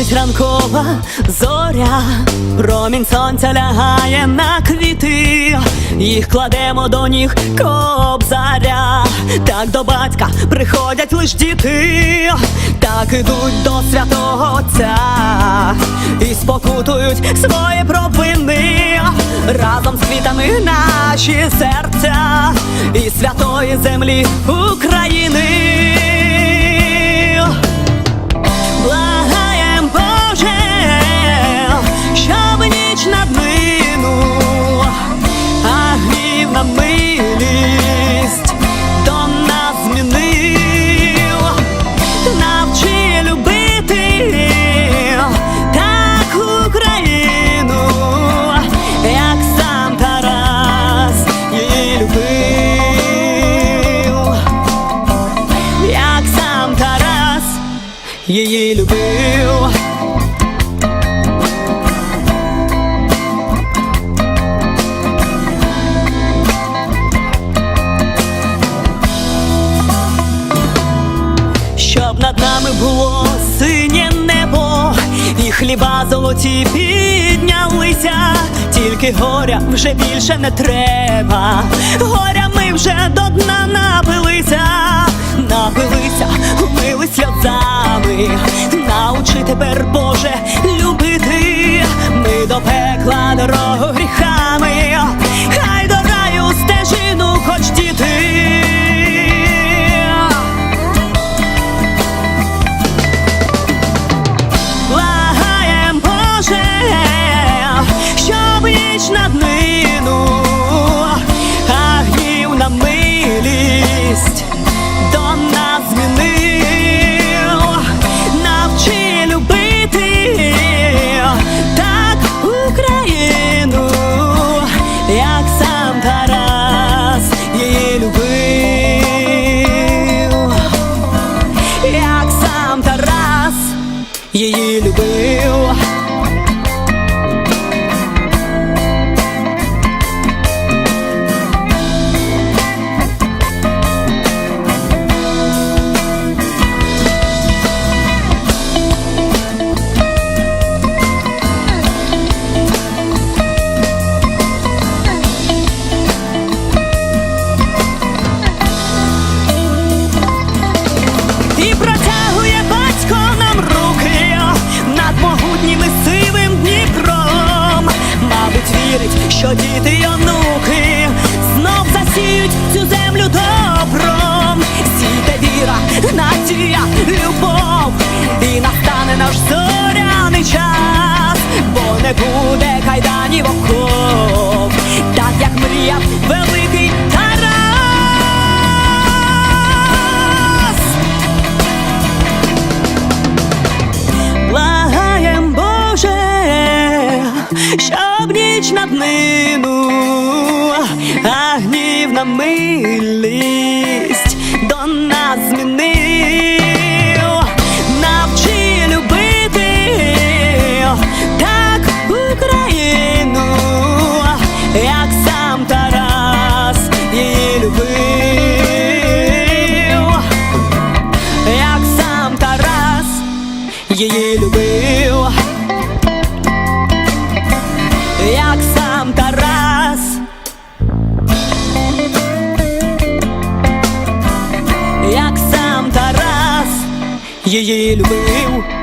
Світить ранкова зоря, промінь сонця лягає на квіти, їх кладемо до ніг кобзаря. Так до батька приходять лиш діти, так ідуть до святого Отця. І спокутують свої провини. Разом з квітами наші серця. І святої землі України. Її любив. Щоб над нами було синє небо, і хліба золоті піднялися, тільки горя вже більше не треба. Горя тепер, Боже, любити. Ми до пекла дорогу гріхами, хай до раю стежину хоч діти. Благаєм Боже, щоб ніч над нину, її любив. Буде кайданів окоп, так як мріяв великий Тарас. Благаєм Боже, щоб ніч над нину, а гнів на милість до нас змінив, її любив, як сам Тарас, як сам Тарас. Її любив.